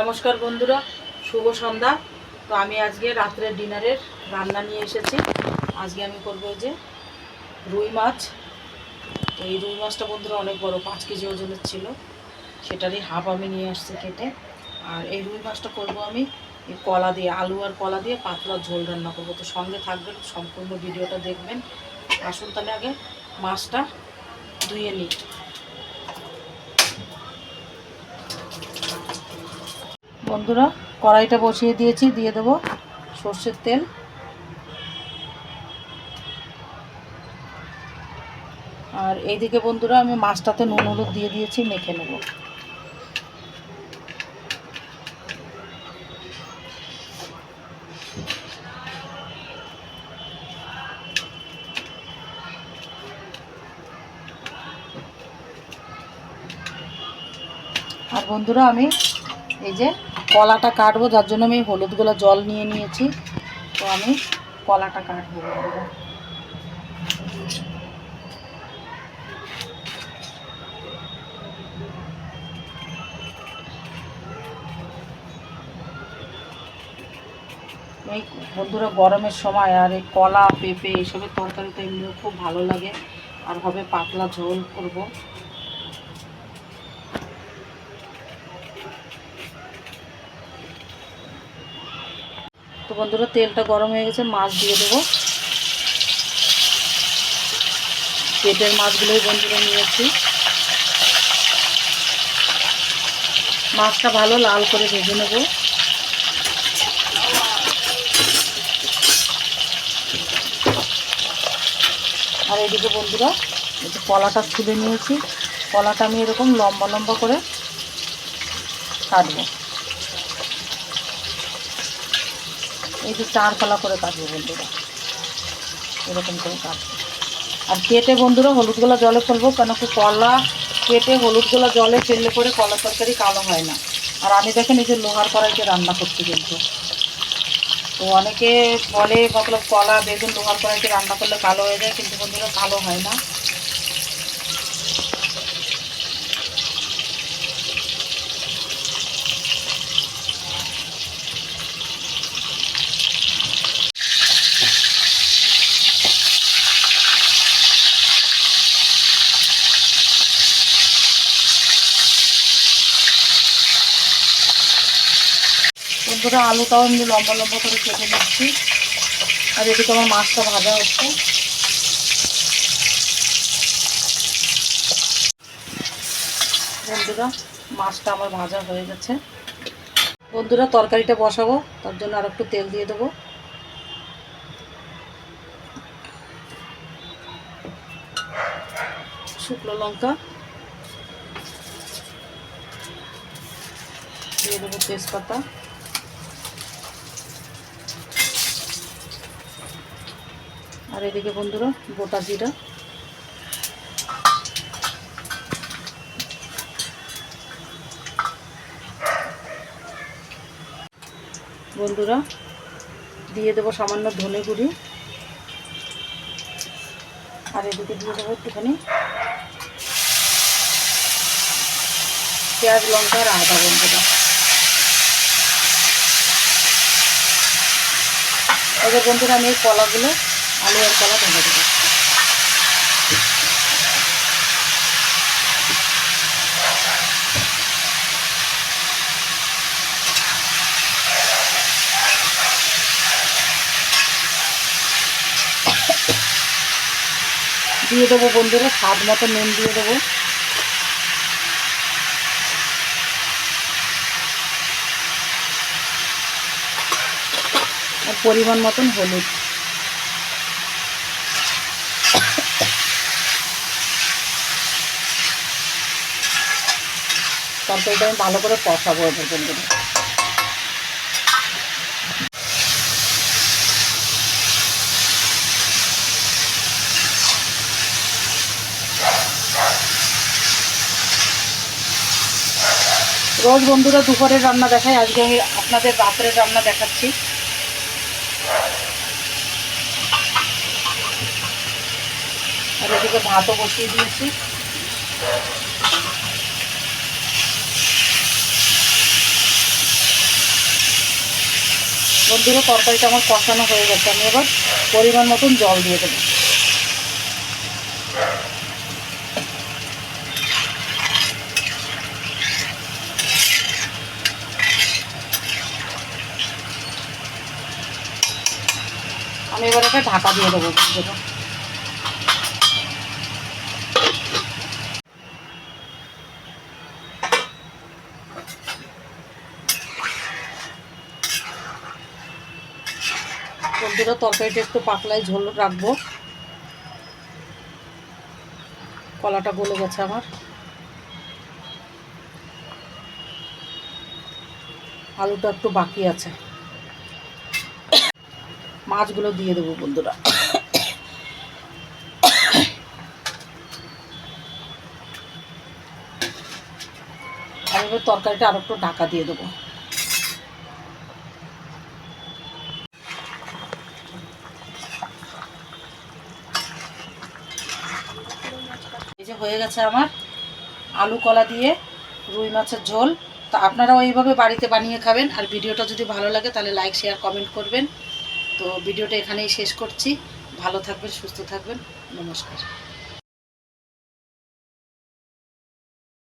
নমস্কার বন্ধুরা, শুভ সন্ধ্যা। তো আমি আজকে রাত্রে ডিনারের রান্না নিয়ে এসেছি। আজকে আমি করব যে রুই মাছ। তো এই রুই মাছটা বন্ধুরা অনেক বড়, পাঁচ কেজি ওজনের ছিল। সেটারই হাফ আমি নিয়ে আসছি কেটে। আর এই রুই মাছটা করব আমি এই কলা দিয়ে, আলু আর কলা দিয়ে পাতলা ঝোল রান্না করব। তো সঙ্গে থাকবেন, সম্পূর্ণ ভিডিওটা দেখবেন। আসুন তাহলে আগে মাছটা ধুয়ে নিই। বন্ধুরা, কড়াইটা বসিয়ে দিয়েছি, দিয়ে দেবো সর্ষের তেল। আর এইদিকে বন্ধুরা, আমি মাছটাতে নুন হলুদ দিয়ে দিয়েছি, মেখে নেব। আর বন্ধুরা, আমি এই যে কলাটা কাটবো, যার জন্য আমি হলুদগুলো জল নিয়ে নিয়েছি। তো আমি কলাটা কাটবো এই বন্ধুরা, গরমের সময় আর এই কলা, পেঁপে এইসবের তরকারি তো এমনিও খুব ভালো লাগে। আর হবে পাতলা ঝোল করব। তো বন্ধুরা, তেলটা গরম হয়ে গেছে, মাছ দিয়ে দেবো। পেটের মাছগুলোই বন্ধুরা নিয়েছি মাছটা ভালো লাল করে ভেজে নেব। আর এদিকে বন্ধুরা যে কলাটা ছুলে নিয়েছি। কলাটা আমি এরকম লম্বা লম্বা করে কাটবো। এই যে চার কলা করে কাটবো বন্ধুরা। এরকম করে কাটবো। আর কেটে বন্ধুরা হলুদগুলো জলে ফেলব, কেন কি কলা কেটে হলুদগুলো জলে ফেললে পরে কলা তরকারি কালো হয় না। আর আমি দেখেন এই যে লোহার কড়াইতে রান্না করতে কিন্তু তো অনেকে বলে, মতলব কলা বেগুন লোহার কড়াইতে রান্না করলে কালো হয়ে যায়, কিন্তু বন্ধুরা কালো হয় না। বন্ধুরা আলুটাও এমনি লম্বা লম্বা করে কেটে নিচ্ছি। আর এদিকে আমার মাছটা ভাজা হচ্ছে। বন্ধুরা, মাছটা আমার ভাজা হয়ে গেছে। বন্ধুরা, তরকারিটা বসাবো, তার জন্য আর একটু তেল দিয়ে দেবো। শুকনো লঙ্কা দিয়ে দেবো তেজপাতা। আর এদিকে বন্ধুরা, গোটা জিরা। বন্ধুরা, দিয়ে দেবো সামান্য ধনে গুঁড়ি। আর এদিকে দিয়ে দেবো একটুখানি পেঁয়াজ, লঙ্কা আর আদা, বন্ধুরা। এবার বন্ধুরা, আমি এই কলাগুলো আলু আর কলা ভেঙে দেবো। দিয়ে দেবো বন্ধুরা, স্বাদ মতো নুন দিয়ে দেবো। আর পরিমাণ মতন হলুদ। তরকারিটা আমি ভালো করে কষাবো বন্ধুরা রোজ বন্ধুরা দুপুরের রান্না দেখায় আজকে আমি আপনাদের রাত্রের রান্না দেখাচ্ছি। আর এদিকে ভাতও বসিয়ে দিয়েছি। বন্ধুরা তরকারিটা আমার কষানো হয়ে গেছে, আমি এবার পরিমাণ মতন জল দিয়ে দেবো। আমি এবার একটা ঢাকা দিয়ে দেবো। বন্ধুরা তরকারিটা একটু পাতলায় ঝোল রাখব। কলাটা গলে গেছে আমার। আলুটা একটু বাকি আছে। মাছগুলো দিয়ে দেবো বন্ধুরা। আমি তরকারিটা আর একটু ঢাকা দিয়ে দেবো। হয়ে গেছে আমার আলু কলা দিয়ে রুই মাছের ঝোল। তো আপনারাও এইভাবে বাড়িতে বানিয়ে খাবেন। আর ভিডিওটা যদি ভালো লাগে তাহলে লাইক শেয়ার কমেন্ট করবেন। তো ভিডিওটা এখানেই শেষ করছি। ভালো থাকবেন, সুস্থ থাকবেন। নমস্কার।